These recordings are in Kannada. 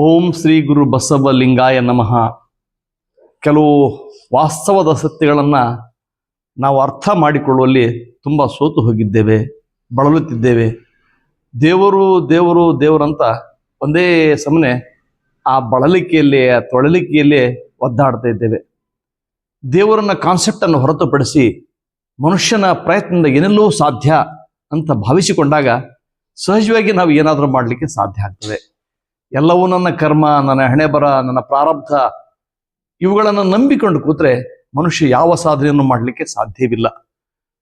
ಓಂ ಶ್ರೀ ಗುರು ಬಸವ ಲಿಂಗಾಯ ನಮಃ. ಕೆಲವು ವಾಸ್ತವದ ಸತ್ಯಗಳನ್ನು ನಾವು ಅರ್ಥ ಮಾಡಿಕೊಳ್ಳುವಲ್ಲಿ ತುಂಬ ಸೋತು ಹೋಗಿದ್ದೇವೆ, ಬಳಲುತ್ತಿದ್ದೇವೆ. ದೇವರು ದೇವರು ದೇವರಂತ ಒಂದೇ ಸಮನೆ ಆ ಬಳಲಿಕೆಯಲ್ಲಿ, ಆ ತೊಳಲಿಕೆಯಲ್ಲಿ ಒದ್ದಾಡ್ತಾ ಇದ್ದೇವೆ. ದೇವರನ್ನ ಕಾನ್ಸೆಪ್ಟನ್ನು ಹೊರತುಪಡಿಸಿ ಮನುಷ್ಯನ ಪ್ರಯತ್ನದಿಂದ ಏನೆಲ್ಲೋ ಸಾಧ್ಯ ಅಂತ ಭಾವಿಸಿಕೊಂಡಾಗ ಸಹಜವಾಗಿ ನಾವು ಏನಾದರೂ ಮಾಡಲಿಕ್ಕೆ ಸಾಧ್ಯ ಆಗ್ತದೆ. ಎಲ್ಲವೂ ನನ್ನ ಕರ್ಮ, ನನ್ನ ಹಣೆ ಬರ, ನನ್ನ ಪ್ರಾರಬ್ಧ, ಇವುಗಳನ್ನು ನಂಬಿಕೊಂಡು ಕೂತ್ರೆ ಮನುಷ್ಯ ಯಾವ ಸಾಧನೆಯನ್ನು ಮಾಡಲಿಕ್ಕೆ ಸಾಧ್ಯವಿಲ್ಲ.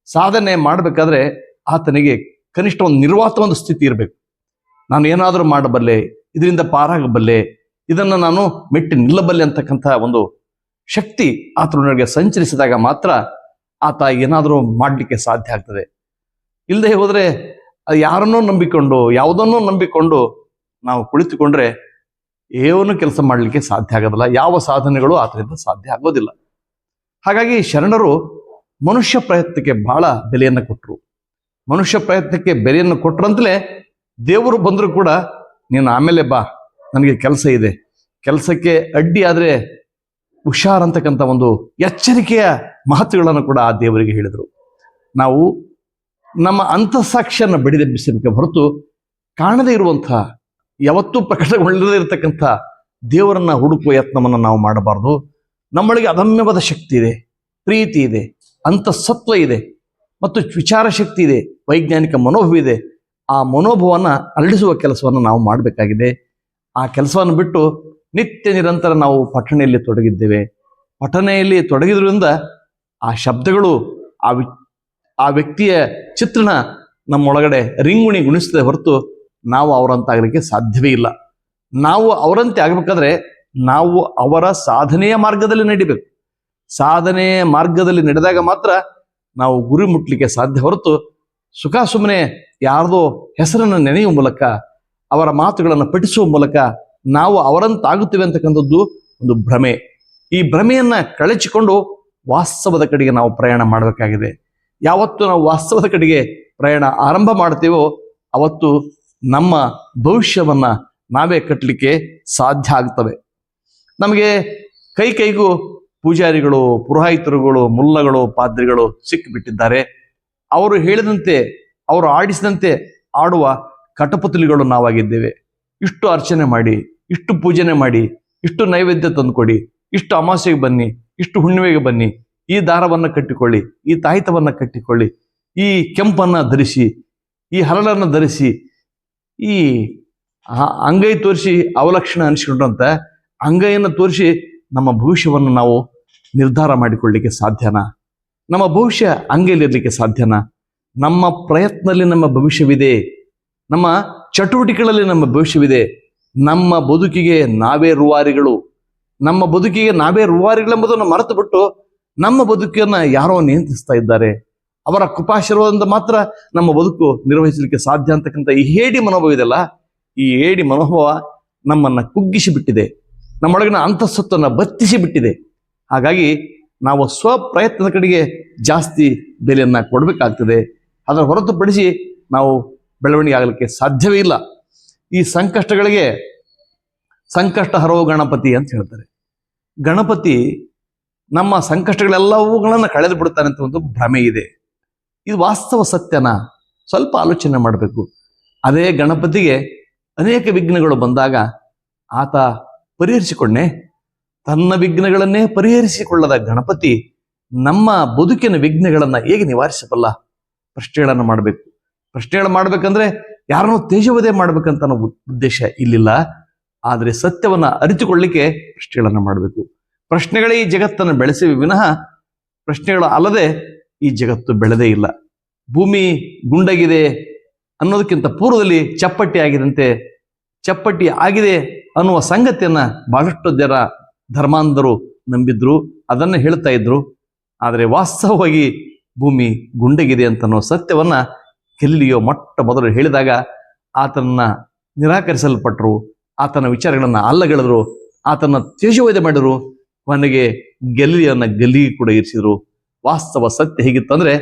ಸಾಧನೆ ಮಾಡಬೇಕಾದ್ರೆ ಆತನಿಗೆ ಕನಿಷ್ಠ ಒಂದು ನಿರ್ವಾತ ಒಂದು ಸ್ಥಿತಿ ಇರಬೇಕು. ನಾನು ಏನಾದರೂ ಮಾಡಬಲ್ಲೆ, ಇದರಿಂದ ಪಾರಾಗಬಲ್ಲೆ, ಇದನ್ನು ನಾನು ಮೆಟ್ಟಿ ನಿಲ್ಲಬಲ್ಲೆ ಅಂತಕ್ಕಂಥ ಒಂದು ಶಕ್ತಿ ಆತನೊಳಗೆ ಸಂಚರಿಸಿದಾಗ ಮಾತ್ರ ಆತ ಏನಾದರೂ ಮಾಡಲಿಕ್ಕೆ ಸಾಧ್ಯ ಆಗ್ತದೆ. ಇಲ್ಲದೆ ಹೋದರೆ ಯಾರನ್ನೋ ನಂಬಿಕೊಂಡು, ಯಾವುದನ್ನೋ ನಂಬಿಕೊಂಡು ನಾವು ಕುಳಿತುಕೊಂಡ್ರೆ ಏನು ಕೆಲಸ ಮಾಡಲಿಕ್ಕೆ ಸಾಧ್ಯ ಆಗೋದಿಲ್ಲ. ಯಾವ ಸಾಧನೆಗಳು ಆತರಿಂದ ಸಾಧ್ಯ ಆಗೋದಿಲ್ಲ. ಹಾಗಾಗಿ ಶರಣರು ಮನುಷ್ಯ ಪ್ರಯತ್ನಕ್ಕೆ ಬಹಳ ಬೆಲೆಯನ್ನು ಕೊಟ್ಟರು ಮನುಷ್ಯ ಪ್ರಯತ್ನಕ್ಕೆ ಬೆಲೆಯನ್ನು ಕೊಟ್ಟರಂತಲೇ ದೇವರು ಬಂದರೂ ಕೂಡ ನೀನು ಆಮೇಲೆ ಬಾ, ನನಗೆ ಕೆಲಸ ಇದೆ. ಕೆಲಸಕ್ಕೆ ಅಡ್ಡಿ ಆದರೆ ಹುಷಾರಂತಕ್ಕಂಥ ಒಂದು ಎಚ್ಚರಿಕೆಯ ಮಹತ್ವಗಳನ್ನು ಕೂಡ ಆ ದೇವರಿಗೆ ಹೇಳಿದರು. ನಾವು ನಮ್ಮ ಅಂತಃಸಾಕ್ಷಿಯನ್ನು ಬಡಿದೆಬ್ಬಿಸಬೇಕೆ ಹೊರತು ಕಾಣದೇ ಇರುವಂತಹ ಯಾವತ್ತೂ ಪ್ರಕಟಗೊಳ್ಳದೇ ಇರತಕ್ಕಂಥ ದೇವರನ್ನ ಹುಡುಕುವ ಯತ್ನವನ್ನು ನಾವು ಮಾಡಬಾರ್ದು. ನಮ್ಮೊಳಗೆ ಅದಮ್ಯವಾದ ಶಕ್ತಿ ಇದೆ, ಪ್ರೀತಿ ಇದೆ, ಅಂತಸತ್ವ ಇದೆ, ಮತ್ತು ವಿಚಾರ ಶಕ್ತಿ ಇದೆ, ವೈಜ್ಞಾನಿಕ ಮನೋಭಾವ ಇದೆ. ಆ ಮನೋಭಾವನ ಅರಳಿಸುವ ಕೆಲಸವನ್ನು ನಾವು ಮಾಡಬೇಕಾಗಿದೆ. ಆ ಕೆಲಸವನ್ನು ಬಿಟ್ಟು ನಿತ್ಯ ನಿರಂತರ ನಾವು ಪಠಣೆಯಲ್ಲಿ ತೊಡಗಿದ್ದೇವೆ. ಪಠನೆಯಲ್ಲಿ ತೊಡಗಿದ್ರಿಂದ ಆ ಶಬ್ದಗಳು, ಆ ಆ ವ್ಯಕ್ತಿಯ ಚಿತ್ರಣ ನಮ್ಮೊಳಗಡೆ ರಿಂಗುಣಿ ಗುಣಿಸದೆ ಹೊರತು ನಾವು ಅವರಂತಾಗಲಿಕ್ಕೆ ಸಾಧ್ಯವೇ ಇಲ್ಲ. ನಾವು ಅವರಂತೆ ಆಗಬೇಕಾದ್ರೆ ನಾವು ಅವರ ಸಾಧನೆಯ ಮಾರ್ಗದಲ್ಲಿ ನಡಿಬೇಕು. ಸಾಧನೆಯ ಮಾರ್ಗದಲ್ಲಿ ನಡೆದಾಗ ಮಾತ್ರ ನಾವು ಗುರಿ ಮುಟ್ಲಿಕ್ಕೆ ಸಾಧ್ಯ ಹೊರತು ಸುಖ ಸುಮ್ಮನೆ ಯಾರ್ದೋ ಹೆಸರನ್ನು ನೆನೆಯುವ ಮೂಲಕ, ಅವರ ಮಾತುಗಳನ್ನು ಪಠಿಸುವ ಮೂಲಕ ನಾವು ಅವರಂತಾಗುತ್ತೇವೆ ಅಂತಕ್ಕಂಥದ್ದು ಒಂದು ಭ್ರಮೆ. ಈ ಭ್ರಮೆಯನ್ನ ಕಳಚಿಕೊಂಡು ವಾಸ್ತವದ ಕಡೆಗೆ ನಾವು ಪ್ರಯಾಣ ಮಾಡಬೇಕಾಗಿದೆ. ಯಾವತ್ತು ನಾವು ವಾಸ್ತವದ ಕಡೆಗೆ ಪ್ರಯಾಣ ಆರಂಭ ಮಾಡ್ತೀವೋ ಅವತ್ತು ನಮ್ಮ ಭವಿಷ್ಯವನ್ನ ನಾವೇ ಕಟ್ಟಲಿಕ್ಕೆ ಸಾಧ್ಯ ಆಗ್ತವೆ. ನಮಗೆ ಕೈ ಕೈಗೂ ಪೂಜಾರಿಗಳು, ಪುರೋಹಿತರುಗಳು, ಮುಲ್ಲಗಳು, ಪಾದ್ರಿಗಳು ಸಿಕ್ಕಿಬಿಟ್ಟಿದ್ದಾರೆ ಅವರು ಹೇಳಿದಂತೆ, ಅವರು ಆಡಿಸಿದಂತೆ ಆಡುವ ಕಟಪುತಲಿಗಳು ನಾವಾಗಿದ್ದೇವೆ. ಇಷ್ಟು ಅರ್ಚನೆ ಮಾಡಿ, ಇಷ್ಟು ಪೂಜನೆ ಮಾಡಿ, ಇಷ್ಟು ನೈವೇದ್ಯ ತಂದುಕೊಡಿ, ಇಷ್ಟು ಅಮಾಸೆಗೆ ಬನ್ನಿ, ಇಷ್ಟು ಹುಣ್ಣಿಮೆಗೆ ಬನ್ನಿ, ಈ ದಾರವನ್ನು ಕಟ್ಟಿಕೊಳ್ಳಿ, ಈ ತಾಯಿತವನ್ನು ಕಟ್ಟಿಕೊಳ್ಳಿ, ಈ ಕೆಂಪನ್ನು ಧರಿಸಿ, ಈ ಹರಳನ್ನು ಧರಿಸಿ ಈ ಅಂಗೈ ತೋರಿಸಿ ಅವಲಕ್ಷಣ ಅನಿಸ್ಕೊಂಡಂತ ಅಂಗೈಯನ್ನು ತೋರಿಸಿ ನಮ್ಮ ಭವಿಷ್ಯವನ್ನು ನಾವು ನಿರ್ಧಾರ ಮಾಡಿಕೊಳ್ಳಿಕ್ಕೆ ಸಾಧ್ಯನಾ? ನಮ್ಮ ಭವಿಷ್ಯ ಅಂಗೈಲಿರ್ಲಿಕ್ಕೆ ಸಾಧ್ಯನಾ? ನಮ್ಮ ಪ್ರಯತ್ನದಲ್ಲಿ ನಮ್ಮ ಭವಿಷ್ಯವಿದೆ? ನಮ್ಮ ಚಟುವಟಿಕೆಗಳಲ್ಲಿ ನಮ್ಮ ಭವಿಷ್ಯವಿದೆ? ನಮ್ಮ ಬದುಕಿಗೆ ನಾವೇ ರೂವಾರಿಗಳು? ನಮ್ಮ ಬದುಕಿಗೆ ನಾವೇ ರೂವಾರಿಗಳೆಂಬುದನ್ನು ಮರೆತು ಬಿಟ್ಟು ನಮ್ಮ ಬದುಕನ್ನು ಯಾರೋ ನಿಯಂತ್ರಿಸ್ತಾ ಇದ್ದಾರೆ? ಅವರ ಕೃಪಾಶೀರ್ವಾದದಿಂದ ಮಾತ್ರ ನಮ್ಮ ಬದುಕು ನಿರ್ವಹಿಸಲಿಕ್ಕೆ ಸಾಧ್ಯ ಅಂತಕ್ಕಂಥ ಈ ಹೇಡಿ ಮನೋಭಾವ ಇದೆಲ್ಲ ಈ ಹೇಡಿ ಮನೋಭಾವ ನಮ್ಮನ್ನ ಕುಗ್ಗಿಸಿ ಬಿಟ್ಟಿದೆ ನಮ್ಮೊಳಗಿನ ಅಂತಸ್ತತ್ವವನ್ನು ಬತ್ತಿಸಿ ಬಿಟ್ಟಿದೆ ಹಾಗಾಗಿ ನಾವು ಸ್ವಪ್ರಯತ್ನದ ಕಡೆಗೆ ಜಾಸ್ತಿ ಬೆಲೆಯನ್ನ ಕೊಡಬೇಕಾಗ್ತದೆ. ಅದರ ಹೊರತುಪಡಿಸಿ ನಾವು ಬೆಳವಣಿಗೆ ಆಗಲಿಕ್ಕೆ ಸಾಧ್ಯವೇ ಇಲ್ಲ. ಈ ಸಂಕಷ್ಟಗಳಿಗೆ ಸಂಕಷ್ಟ ಹರವು ಗಣಪತಿ ಅಂತ ಹೇಳ್ತಾರೆ. ಗಣಪತಿ ನಮ್ಮ ಸಂಕಷ್ಟಗಳೆಲ್ಲವುಗಳನ್ನು ಕಳೆದು ಬಿಡ್ತಾನೆ ಅಂತ ಒಂದು ಭ್ರಮೆ ಇದೆ. ಇದು ವಾಸ್ತವ ಸತ್ಯನ? ಸ್ವಲ್ಪ ಆಲೋಚನೆ ಮಾಡಬೇಕು. ಅದೇ ಗಣಪತಿಗೆ ಅನೇಕ ವಿಘ್ನಗಳು ಬಂದಾಗ ಆತ ಪರಿಹರಿಸಿಕೊಂಡೆ. ತನ್ನ ವಿಘ್ನಗಳನ್ನೇ ಪರಿಹರಿಸಿಕೊಳ್ಳದ ಗಣಪತಿ ನಮ್ಮ ಬದುಕಿನ ವಿಘ್ನಗಳನ್ನು ಹೇಗೆ ನಿವಾರಿಸಬಲ್ಲ? ಪ್ರಶ್ನೆಗಳನ್ನು ಮಾಡಬೇಕು. ಪ್ರಶ್ನೆಗಳು ಮಾಡ್ಬೇಕಂದ್ರೆ ಯಾರನ್ನೂ ತೇಜವಧೆ ಮಾಡ್ಬೇಕಂತ ಉದ್ದೇಶ ಇಲ್ಲಿಲ್ಲ. ಆದರೆ ಸತ್ಯವನ್ನ ಅರಿತುಕೊಳ್ಳಿಕ್ಕೆ ಪ್ರಶ್ನೆಗಳನ್ನು ಮಾಡಬೇಕು. ಪ್ರಶ್ನೆಗಳೇ ಈ ಜಗತ್ತನ್ನು ಬೆಳೆಸಿವೆ. ವಿನಃ ಪ್ರಶ್ನೆಗಳು ಅಲ್ಲದೆ ಈ ಜಗತ್ತು ಬೆಳೆದೇ ಇಲ್ಲ. ಭೂಮಿ ಗುಂಡಗಿದೆ ಅನ್ನೋದಕ್ಕಿಂತ ಪೂರ್ವದಲ್ಲಿ ಚಪ್ಪಟ್ಟಿ ಆಗಿದಂತೆ ಚಪ್ಪಟ್ಟಿ ಆಗಿದೆ ಅನ್ನುವ ಸಂಗತಿಯನ್ನ ಬಹಳಷ್ಟು ಜನ ಧರ್ಮಾಂಧರು ನಂಬಿದ್ರು, ಅದನ್ನು ಹೇಳ್ತಾ ಇದ್ರು. ಆದರೆ ವಾಸ್ತವವಾಗಿ ಭೂಮಿ ಗುಂಡಗಿದೆ ಅಂತ ಅನ್ನೋ ಸತ್ಯವನ್ನ ಕೆಲ್ಲಿಯೋ ಮೊಟ್ಟ ಮೊದಲು ಹೇಳಿದಾಗ ಆತನನ್ನ ನಿರಾಕರಿಸಲ್ಪಟ್ಟರು ಆತನ ವಿಚಾರಗಳನ್ನ ಅಲ್ಲಗೆಳೆದ್ರು ಆತನ ತ್ಯಜವೈದ್ಯ ಮಾಡಿದ್ರು, ಕೊನೆಗೆ ಗೆಲ್ಲಿಯನ್ನ ಗಲ್ಲಿಗೆ ಕೂಡ ಇರಿಸಿದ್ರು. ವಾಸ್ತವ ಸತ್ಯ ಹೇಗಿತ್ತಂದ್ರೆ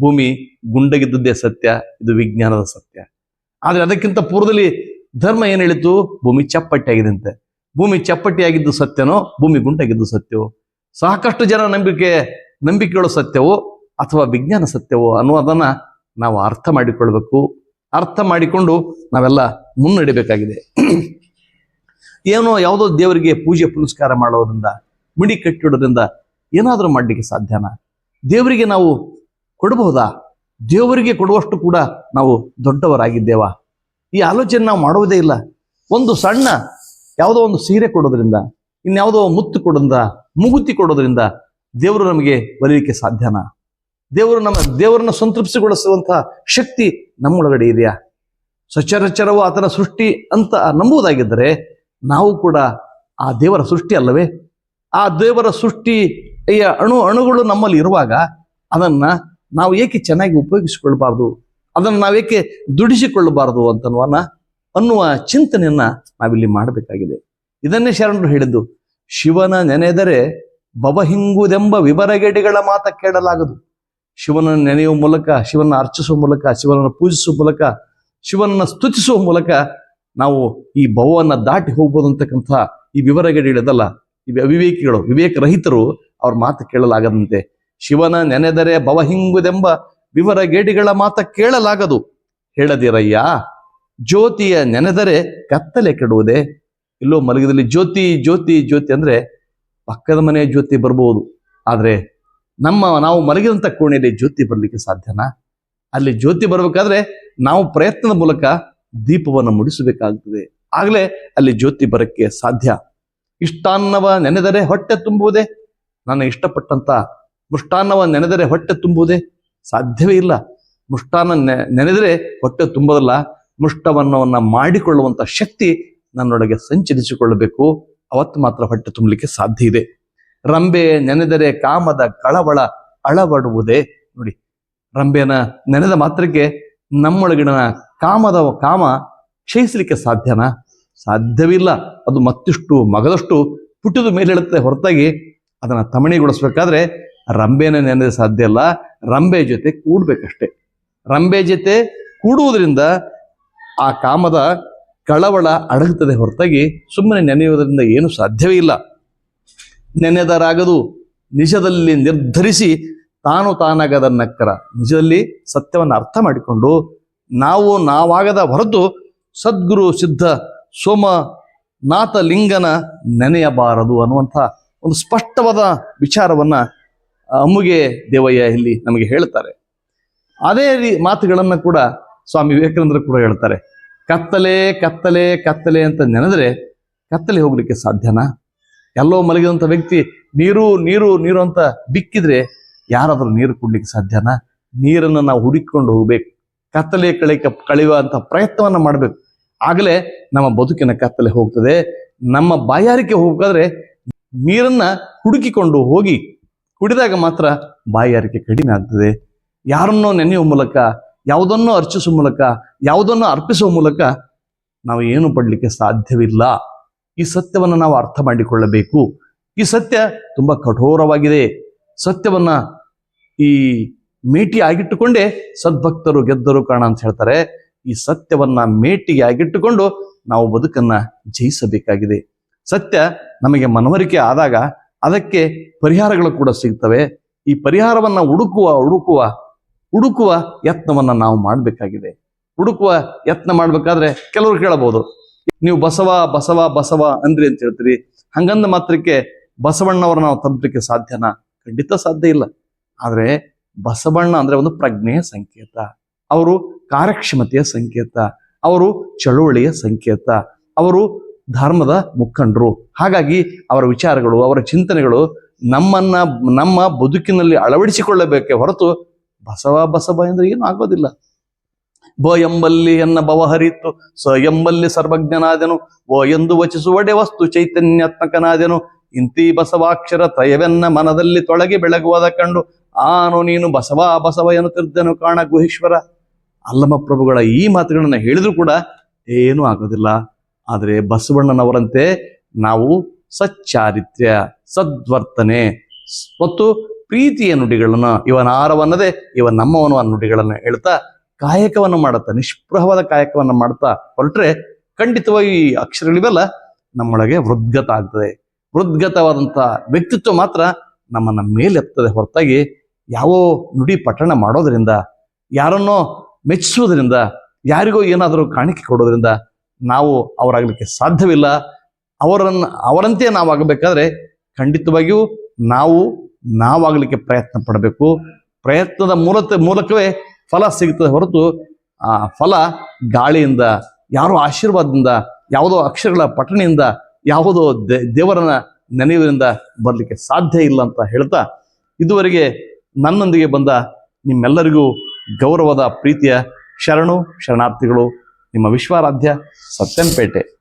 ಭೂಮಿ ಗುಂಡಗಿದ್ದದ್ದೇ ಸತ್ಯ, ಇದು ವಿಜ್ಞಾನದ ಸತ್ಯ. ಆದರೆ ಅದಕ್ಕಿಂತ ಪೂರ್ವದಲ್ಲಿ ಧರ್ಮ ಏನು ಹೇಳಿತು ಭೂಮಿ ಚಪ್ಪಟ್ಟಿಯಾಗಿದಂತೆ ಭೂಮಿ ಚಪ್ಪಟ್ಟಿಯಾಗಿದ್ದು ಸತ್ಯನೋ, ಭೂಮಿ ಗುಂಡಾಗಿದ್ದು ಸತ್ಯವೋ? ಸಾಕಷ್ಟು ಜನ ನಂಬಿಕೆ, ನಂಬಿಕೆಗಳು ಸತ್ಯವೋ ಅಥವಾ ವಿಜ್ಞಾನ ಸತ್ಯವೋ ಅನ್ನೋದನ್ನ ನಾವು ಅರ್ಥ ಮಾಡಿಕೊಳ್ಬೇಕು. ಅರ್ಥ ಮಾಡಿಕೊಂಡು ನಾವೆಲ್ಲ ಮುನ್ನಡಿಬೇಕಾಗಿದೆ. ಏನೋ ಯಾವುದೋ ದೇವರಿಗೆ ಪೂಜೆ, ಪುನಸ್ಕಾರ ಮಾಡೋದ್ರಿಂದ ಮುಡಿ ಕಟ್ಟಿಡೋದ್ರಿಂದ ಏನಾದರೂ ಮಾಡಲಿಕ್ಕೆ ಸಾಧ್ಯನಾ? ದೇವರಿಗೆ ನಾವು ಕೊಡಬಹುದಾ? ದೇವರಿಗೆ ಕೊಡುವಷ್ಟು ಕೂಡ ನಾವು ದೊಡ್ಡವರಾಗಿದ್ದೇವಾ? ಈ ಆಲೋಚನೆ ನಾವು ಮಾಡುವುದೇ ಇಲ್ಲ. ಒಂದು ಸಣ್ಣ ಯಾವುದೋ ಒಂದು ಸೀರೆ ಕೊಡೋದ್ರಿಂದ, ಇನ್ಯಾವುದೋ ಮುತ್ತು ಕೊಡೋದ್ರಿಂದ, ಮುಗುತಿ ಕೊಡೋದ್ರಿಂದ ದೇವರು ನಮಗೆ ಬರೀಲಿಕ್ಕೆ ಸಾಧ್ಯನಾ? ದೇವರು ನಮ್ಮ, ದೇವರನ್ನ ಸಂತೃಪ್ತಿಗೊಳಿಸುವಂತಹ ಶಕ್ತಿ ನಮ್ಮೊಳಗಡೆ ಇದೆಯಾ? ಸಚರಚರವು ಆತನ ಸೃಷ್ಟಿ ಅಂತ ನಂಬುವುದಾಗಿದ್ದರೆ, ನಾವು ಕೂಡ ಆ ದೇವರ ಸೃಷ್ಟಿ ಅಲ್ಲವೇ? ಆ ದೇವರ ಸೃಷ್ಟಿಯ ಅಣು ಅಣುಗಳು ನಮ್ಮಲ್ಲಿ ಇರುವಾಗ, ಅದನ್ನ ನಾವು ಏಕೆ ಚೆನ್ನಾಗಿ ಉಪಯೋಗಿಸಿಕೊಳ್ಬಾರ್ದು ಅದನ್ನು ನಾವೇಕೆ ದುಡಿಸಿಕೊಳ್ಳಬಾರದು ಅಂತನ್ನುವನ್ನ, ಅನ್ನುವ ಚಿಂತನೆಯನ್ನ ನಾವಿಲ್ಲಿ ಮಾಡಬೇಕಾಗಿದೆ. ಇದನ್ನೇ ಶರಣರು ಹೇಳಿದ್ದು, ಶಿವನ ನೆನೆದರೆ ಬವಹಿಂಗುದೆಂಬ ವಿವರಗೆಡಿಗಳ ಮಾತ ಕೇಳಲಾಗದು. ಶಿವನ ನೆನೆಯುವ ಮೂಲಕ, ಶಿವನ ಅರ್ಚಿಸುವ ಮೂಲಕ, ಶಿವನನ್ನು ಪೂಜಿಸುವ ಮೂಲಕ, ಶಿವನನ್ನು ಸ್ತುತಿಸುವ ಮೂಲಕ ನಾವು ಈ ಭವವನ್ನು ದಾಟಿ ಹೋಗ್ಬೋದು ಅಂತಕ್ಕಂಥ ಈ ವಿವರಗೆಡಿಗಳದಲ್ಲ, ಈ ಅವಿವೇಕಿಗಳು ವಿವೇಕ ರಹಿತರು ಅವ್ರ ಮಾತು ಕೇಳಲಾಗದಂತೆ ಶಿವನ ನೆನೆದರೆ ಭವಹಿಂಗುದೆಂಬ ವಿವರ ಗೇಡಿಗಳ ಮಾತ ಕೇಳಲಾಗದು. ಹೇಳದಿರಯ್ಯ, ಜ್ಯೋತಿಯ ನೆನೆದರೆ ಕತ್ತಲೆ ಕೆಡುವುದೇ? ಇಲ್ಲೋ ಮಲಗಿದಲ್ಲಿ ಜ್ಯೋತಿ ಜ್ಯೋತಿ ಜ್ಯೋತಿ ಅಂದ್ರೆ ಪಕ್ಕದ ಮನೆಯ ಜ್ಯೋತಿ ಬರ್ಬೋದು. ಆದರೆ ನಮ್ಮ ನಾವು ಮಲಗಿದಂತ ಕೋಣೆಯಲ್ಲಿ ಜ್ಯೋತಿ ಬರ್ಲಿಕ್ಕೆ ಸಾಧ್ಯನಾ? ಅಲ್ಲಿ ಜ್ಯೋತಿ ಬರಬೇಕಾದ್ರೆ ನಾವು ಪ್ರಯತ್ನದ ಮೂಲಕ ದೀಪವನ್ನು ಮುಡಿಸಬೇಕಾಗ್ತದೆ. ಆಗ್ಲೇ ಅಲ್ಲಿ ಜ್ಯೋತಿ ಬರಕ್ಕೆ ಸಾಧ್ಯ. ಇಷ್ಟಾನ್ನವ ನೆನೆದರೆ ಹೊಟ್ಟೆ ತುಂಬುವುದೇ? ನಾನು ಇಷ್ಟಪಟ್ಟಂತ ಮೃಷ್ಟಾನ್ನವ ನೆನೆದರೆ ಹೊಟ್ಟೆ ತುಂಬುವುದೇ ಸಾಧ್ಯವೇ ಇಲ್ಲ. ಮೃಷ್ಟಾನ್ನ ನೆನೆದರೆ ಹೊಟ್ಟೆ ತುಂಬೋದಲ್ಲ ಮುಷ್ಟವನ್ನವನ್ನ ಮಾಡಿಕೊಳ್ಳುವಂತ ಶಕ್ತಿ ನನ್ನೊಳಗೆ ಸಂಚರಿಸಿಕೊಳ್ಳಬೇಕು. ಅವತ್ತು ಮಾತ್ರ ಹೊಟ್ಟೆ ತುಂಬಲಿಕ್ಕೆ ಸಾಧ್ಯ ಇದೆ. ರಂಬೆ ನೆನೆದರೆ ಕಾಮದ ಕಳವಳ ಅಳವಡುವುದೇ. ನೋಡಿ ರಂಬೆನ ನೆನೆದ ಮಾತ್ರಕ್ಕೆ ನಮ್ಮೊಳಗಿನ ಕಾಮದ ಕಾಮ ಕ್ಷಯಿಸಲಿಕ್ಕೆ ಸಾಧ್ಯನಾ? ಸಾಧ್ಯವಿಲ್ಲ ಅದು ಮತ್ತಿಷ್ಟು ಮಗದಷ್ಟು ಪುಟ್ಟಿದ ಮೇಲೆ ಹೇಳುತ್ತೆ ಹೊರತಾಗಿ ಅದನ್ನ ತಮಣಿಗೊಳಿಸ್ಬೇಕಾದ್ರೆ ರಂಬೆನ ನೆನೆದ ಸಾಧ್ಯ ಅಲ್ಲ. ರಂಬೆ ಜೊತೆ ಕೂಡ್ಬೇಕಷ್ಟೆ. ರಂಬೆ ಜೊತೆ ಕೂಡುವುದರಿಂದ ಆ ಕಾಮದ ಕಳವಳ ಅಡಗುತ್ತದೆ ಹೊರತಾಗಿ ಸುಮ್ಮನೆ ನೆನೆಯುವುದರಿಂದ ಏನು ಸಾಧ್ಯವೇ ಇಲ್ಲ. ನೆನೆದರಾಗದು, ನಿಜದಲ್ಲಿ ನಿರ್ಧರಿಸಿ ತಾನು ತಾನಾಗದ ನಕ್ಕರ. ನಿಜದಲ್ಲಿ ಸತ್ಯವನ್ನು ಅರ್ಥ ಮಾಡಿಕೊಂಡು ನಾವು ನಾವಾಗದ ಹೊರತು ಸದ್ಗುರು ಸಿದ್ಧ ಸೋಮ ನಾಥ ಲಿಂಗನ ನೆನೆಯಬಾರದು ಅನ್ನುವಂಥ ಒಂದು ಸ್ಪಷ್ಟವಾದ ವಿಚಾರವನ್ನ ಅಮ್ಮುಗೆ ದೇವಯ್ಯ ಇಲ್ಲಿ ನಮಗೆ ಹೇಳ್ತಾರೆ ಅದೇ ರೀ ಮಾತುಗಳನ್ನ ಕೂಡ ಸ್ವಾಮಿ ವಿವೇಕಾನಂದರು ಕೂಡ ಹೇಳ್ತಾರೆ. ಕತ್ತಲೆ ಕತ್ತಲೆ ಕತ್ತಲೆ ಅಂತ ನೆನೆದ್ರೆ ಕತ್ತಲೆ ಹೋಗ್ಲಿಕ್ಕೆ ಸಾಧ್ಯನಾ? ಎಲ್ಲೋ ಮಲಗಿದಂಥ ವ್ಯಕ್ತಿ ನೀರು ನೀರು ನೀರು ಅಂತ ಬಿಕ್ಕಿದ್ರೆ ಯಾರಾದರೂ ನೀರು ಕುಡ್ಲಿಕ್ಕೆ ಸಾಧ್ಯನಾ? ನೀರನ್ನು ನಾವು ಹುಡುಕಿಕೊಂಡು ಹೋಗ್ಬೇಕು. ಕತ್ತಲೆ ಕಳಿಕ ಕಳೆಯುವಂಥ ಪ್ರಯತ್ನವನ್ನ ಮಾಡಬೇಕು. ಆಗಲೇ ನಮ್ಮ ಬದುಕಿನ ಕತ್ತಲೆ ಹೋಗ್ತದೆ. ನಮ್ಮ ಬಾಯಾರಿಕೆ ಹೋಗ್ಬೇಕಾದ್ರೆ ನೀರನ್ನ ಹುಡುಕಿಕೊಂಡು ಹೋಗಿ ಕುಡಿದಾಗ ಮಾತ್ರ ಬಾಯಾರಿಕೆ ಕಡಿಮೆ ಆಗ್ತದೆ. ಯಾರನ್ನೋ ನೆನೆಯುವ ಮೂಲಕ, ಯಾವುದನ್ನೋ ಅರ್ಚಿಸುವ ಮೂಲಕ, ಯಾವುದನ್ನೋ ಅರ್ಪಿಸುವ ಮೂಲಕ ನಾವು ಏನು ಪಡಲಿಕ್ಕೆ ಸಾಧ್ಯವಿಲ್ಲ. ಈ ಸತ್ಯವನ್ನು ನಾವು ಅರ್ಥ ಮಾಡಿಕೊಳ್ಳಬೇಕು. ಈ ಸತ್ಯ ತುಂಬಾ ಕಠೋರವಾಗಿದೆ. ಸತ್ಯವನ್ನ ಈ ಮೇಟಿ ಆಗಿಟ್ಟುಕೊಂಡೇ ಸದ್ಭಕ್ತರು ಗೆದ್ದರು ಕಾಣ ಅಂತ ಹೇಳ್ತಾರೆ. ಈ ಸತ್ಯವನ್ನ ಮೇಟಿಗೆ ಆಗಿಟ್ಟುಕೊಂಡು ನಾವು ಬದುಕನ್ನ ಜಯಿಸಬೇಕಾಗಿದೆ. ಸತ್ಯ ನಮಗೆ ಮನವರಿಕೆ ಆದಾಗ ಅದಕ್ಕೆ ಪರಿಹಾರಗಳು ಕೂಡ ಸಿಗ್ತವೆ. ಈ ಪರಿಹಾರವನ್ನ ಹುಡುಕುವ ಹುಡುಕುವ ಹುಡುಕುವ ಯತ್ನವನ್ನ ನಾವು ಮಾಡಬೇಕಾಗಿದೆ. ಹುಡುಕುವ ಯತ್ನ ಮಾಡ್ಬೇಕಾದ್ರೆ ಕೆಲವರು ಕೇಳಬಹುದು. ನೀವು ಬಸವ ಬಸವ ಬಸವ ಅಂದ್ರಿ ಅಂತ ಹೇಳ್ತೀರಿ. ಹಂಗಂದ ಮಾತ್ರಕ್ಕೆ ಬಸವಣ್ಣವರ ನಾವು ತಲುಪಲಿಕ್ಕೆ ಸಾಧ್ಯನಾ? ಖಂಡಿತ ಸಾಧ್ಯ ಇಲ್ಲ. ಆದರೆ ಬಸವಣ್ಣ ಅಂದ್ರೆ ಒಂದು ಪ್ರಜ್ಞೆಯ ಸಂಕೇತ. ಅವರು ಕಾರ್ಯಕ್ಷಮತೆಯ ಸಂಕೇತ. ಅವರು ಚಳುವಳಿಯ ಸಂಕೇತ. ಅವರು ಧರ್ಮದ ಮುಖಂಡರು. ಹಾಗಾಗಿ ಅವರ ವಿಚಾರಗಳು, ಅವರ ಚಿಂತನೆಗಳು ನಮ್ಮನ್ನ, ನಮ್ಮ ಬದುಕಿನಲ್ಲಿ ಅಳವಡಿಸಿಕೊಳ್ಳಬೇಕೆ ಹೊರತು ಬಸವ ಬಸವ ಎಂದ್ರೆ ಏನು ಆಗೋದಿಲ್ಲ. ಬ ಎಂಬಲ್ಲಿ ಎನ್ನ ಭವ ಹರಿತು ಸ ಎಂಬಲ್ಲಿ ಸರ್ವಜ್ಞನಾದೆನು ಓ ಎಂದು ವಚಿಸುವಡೆ ವಸ್ತು ಚೈತನ್ಯಾತ್ಮಕನಾದೆನು, ಇಂತಿ ಬಸವಾಕ್ಷರ ತ್ರಯವೆನ್ನ ಮನದಲ್ಲಿ ತೊಳಗಿ ಬೆಳಗುವುದ ಕಂಡು, ಆನು ನೀನು ಬಸವ ಬಸವ ಎನ್ನುತ್ತಿದ್ದನು ಕಾಣ ಗುಹೇಶ್ವರ ಅಲ್ಲಮ ಪ್ರಭುಗಳ ಈ ಮಾತುಗಳನ್ನು ಹೇಳಿದ್ರು ಕೂಡ ಏನೂ ಆಗೋದಿಲ್ಲ. ಆದರೆ ಬಸವಣ್ಣನವರಂತೆ ನಾವು ಸಚ್ಚಾರಿತ್ರ್ಯ, ಸದ್ವರ್ತನೆ ಮತ್ತು ಪ್ರೀತಿಯ ನುಡಿಗಳನ್ನ ಇವನಾರವನ್ನದೆ ಇವ ನಮ್ಮವನು ನುಡಿಗಳನ್ನು ನುಡಿಗಳನ್ನ ಹೇಳ್ತಾ ಕಾಯಕವನ್ನು ಮಾಡುತ್ತಾ ನಿಷ್ಪ್ರಹವಾದ ಕಾಯಕವನ್ನು ಮಾಡ್ತಾ ಹೊರಟ್ರೆ ಖಂಡಿತವಾಗಿ ಈ ಅಕ್ಷರಗಳಿವೆಲ್ಲ ನಮ್ಮೊಳಗೆ ವೃದ್ಗತ ಆಗ್ತದೆ. ವೃದ್ಗತವಾದಂಥ ವ್ಯಕ್ತಿತ್ವ ಮಾತ್ರ ನಮ್ಮನ್ನ ಮೇಲೆತ್ತದೆ ಹೊರತಾಗಿ ಯಾವ ನುಡಿ ಪಠಣ ಮಾಡೋದರಿಂದ, ಯಾರನ್ನೋ ಮೆಚ್ಚಿಸೋದ್ರಿಂದ ಯಾರಿಗೋ ಏನಾದರೂ ಕಾಣಿಕೆ ಕೊಡೋದ್ರಿಂದ ನಾವು ಅವರಾಗಲಿಕ್ಕೆ ಸಾಧ್ಯವಿಲ್ಲ. ಅವರನ್ನು, ಅವರಂತೆ ನಾವಾಗಬೇಕಾದ್ರೆ ಖಂಡಿತವಾಗಿಯೂ ನಾವು, ನಾವಾಗಲಿಕ್ಕೆ ಪ್ರಯತ್ನ ಪಡಬೇಕು. ಪ್ರಯತ್ನದ ಮೂಲತ, ಮೂಲಕವೇ ಫಲ ಸಿಗ್ತದೆ ಹೊರತು, ಆ ಫಲ ಗಾಳಿಯಿಂದ, ಯಾರೋ ಆಶೀರ್ವಾದದಿಂದ, ಯಾವುದೋ ಅಕ್ಷರಗಳ ಪಠಣೆಯಿಂದ, ಯಾವುದೋ ದೇ- ದೇವರನ್ನ ನೆನೆಯುವುದರಿಂದ ಬರಲಿಕ್ಕೆ ಸಾಧ್ಯ ಇಲ್ಲ ಅಂತ ಹೇಳ್ತಾ ಇದುವರೆಗೆ ನನ್ನೊಂದಿಗೆ ಬಂದ ನಿಮ್ಮೆಲ್ಲರಿಗೂ ಗೌರವದ ಪ್ರೀತಿಯ ಶರಣು, ಶರಣಾರ್ಥಿಗಳು ನಿಮ್ಮ ವಿಶ್ವಾರಾಧ್ಯ ಸತ್ಯನ್ಪೇಟೆ.